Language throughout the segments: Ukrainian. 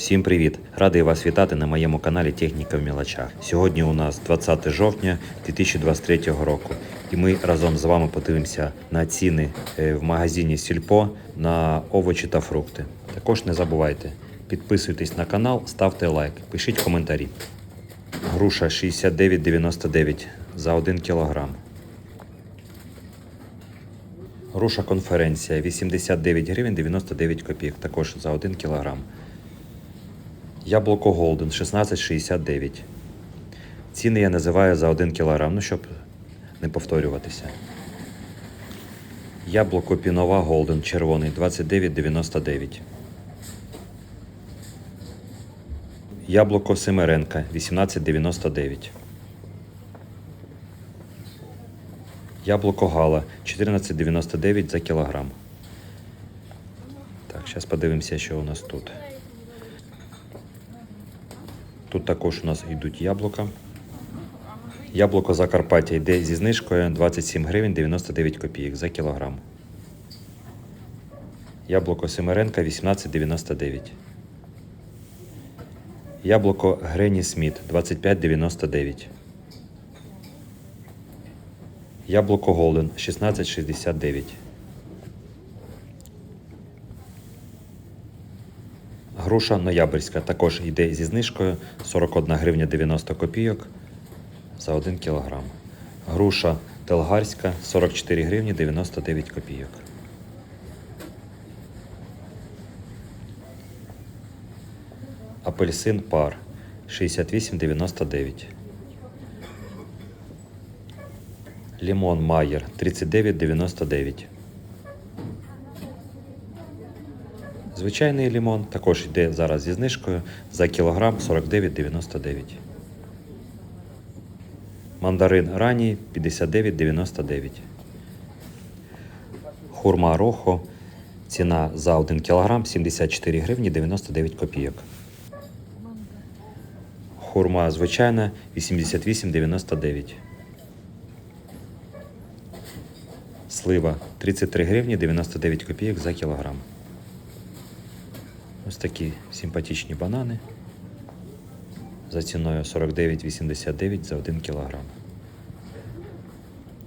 Всім привіт! Радий вас вітати на моєму каналі Техніка в мілочах. Сьогодні у нас 20 жовтня 2023 року, і ми разом з вами подивимося на ціни е, в магазині Сільпо на овочі та фрукти. Також не забувайте, підписуйтесь на канал, ставте лайк, пишіть коментарі. Груша 69,99 за 1 кілограм. Груша конференція 89 гривень 99 копійок, також за 1 кілограм. Яблуко Голден 16,69. Ціни я називаю за 1 кілограм, ну щоб не повторюватися. Яблуко Пінова Голден червоний 29,99. Яблуко Семеренка 18,99. Яблуко Гала 14,99 за кілограм. Так, зараз подивимося, що у нас тут. Тут також у нас йдуть яблука. Яблуко Закарпаття йде зі знижкою 27 гривень 99 копійок за кілограм. Яблуко Семеренка 18,99. Яблуко Грені Сміт 25,99. Яблуко Голден 16,69. Груша Ноябрьська також йде зі знижкою 41 гривня 90 копійок за 1 кілограм. Груша Телгарська 44 гривні 99 копійок. Апельсин пар 68,99. Лімон Майер 39,99. Звичайний лімон також йде зараз зі знижкою за кілограм 49,99. Мандарин ранній 59,99. Хурма Рохо. Ціна за 1 кілограм 74 гривні 99 копійок. Хурма звичайна 88,99. Слива 33 гривні 99 копійок за кілограм. Ось такі симпатичні банани за ціною 49,89 за 1 кілограм.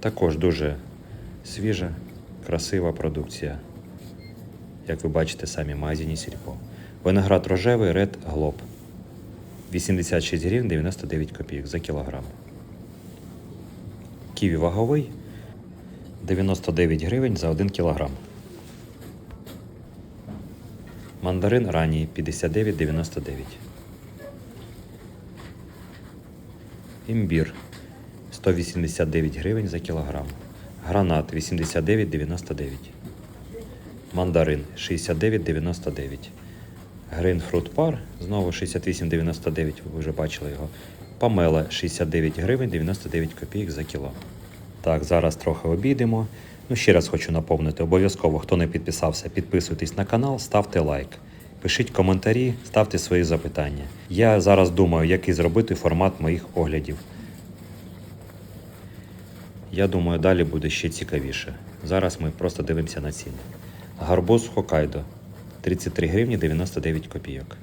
Також дуже свіжа, красива продукція. Як ви бачите самі магазині Сільпо. Виноград рожевий Red Globe. 86 гривень 99 копійок за кілограм. Ківі ваговий 99 гривень за 1 кілограм. Мандарин ранній 59,99. Імбір 189 гривень за кілограм. Гранат 89,99. Мандарин 69,99. Грейнфрут пар знову 68,99, ви вже бачили його. Памела 69 гривень 99 копійок за кіло. Так, зараз трохи обійдемо. Ну, ще раз хочу напомнити, обов'язково, хто не підписався, підписуйтесь на канал, ставте лайк. Пишіть коментарі, ставте свої запитання. Я зараз думаю, який зробити формат моїх оглядів. Я думаю, далі буде ще цікавіше. Зараз ми просто дивимося на ціни. Гарбуз Хокайдо 33 гривні 99 копійок.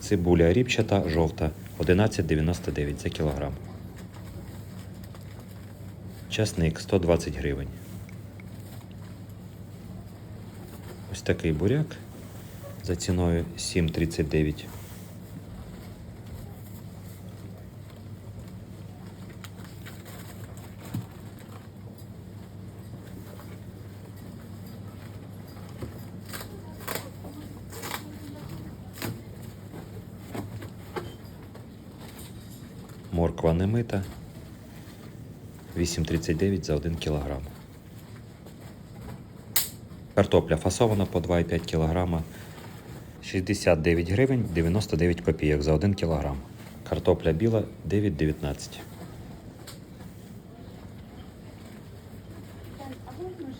Цибуля ріпчата жовта 11,99 за кілограм. Часник 120 гривень. Ось такий буряк за ціною 7,39. Морква немита 8,39 за 1 кілограм. Картопля фасована по 2,5 кг 69 гривень 99 копійок за 1 кг. Картопля біла 9,19. А можно ж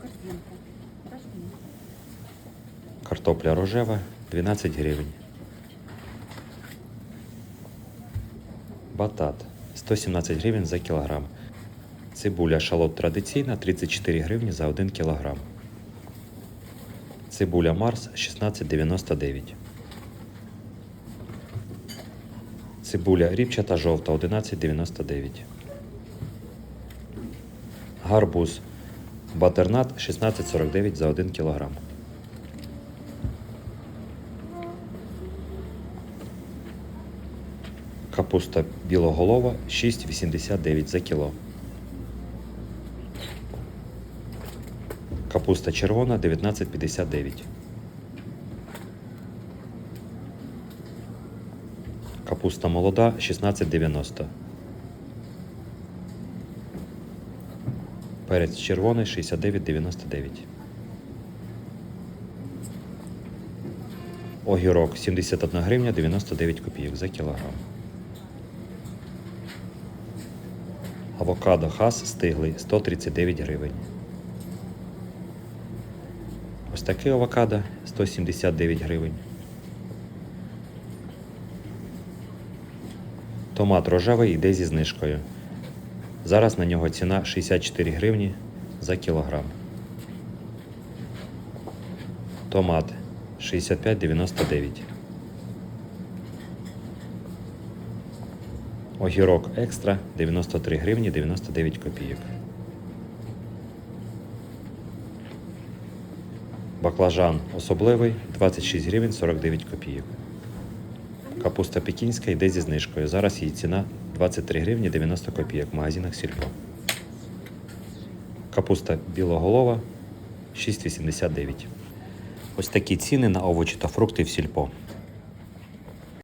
корзинку? Картопля рожева 12 гривень. Батат 117 гривень за кілограм. Цибуля шалот традиційна 34 гривні за 1 кілограм. Цибуля Марс 16,99. Цибуля ріпчата жовта 11,99. Гарбуз Батернат 16,49 за 1 кг. Капуста білоголова 6,89 за кіло. Капуста червона 19,59. Капуста молода 16,90. Перець червоний 69,99. Огірок 71 гривня 99 копійок за кілограм. Авокадо хас стиглий 139 гривень. Ось такий авокадо 179 гривень. Томат рожевий йде зі знижкою. Зараз на нього ціна 64 гривні за кілограм. Томат 65,99. Огірок екстра 93 гривні 99 копійок. Баклажан особливий 26 гривень 49 копійок. Капуста пекінська йде зі знижкою. Зараз її ціна 23 гривні 90 копійок в магазинах Сільпо. Капуста білоголова 6,89. Ось такі ціни на овочі та фрукти в Сільпо.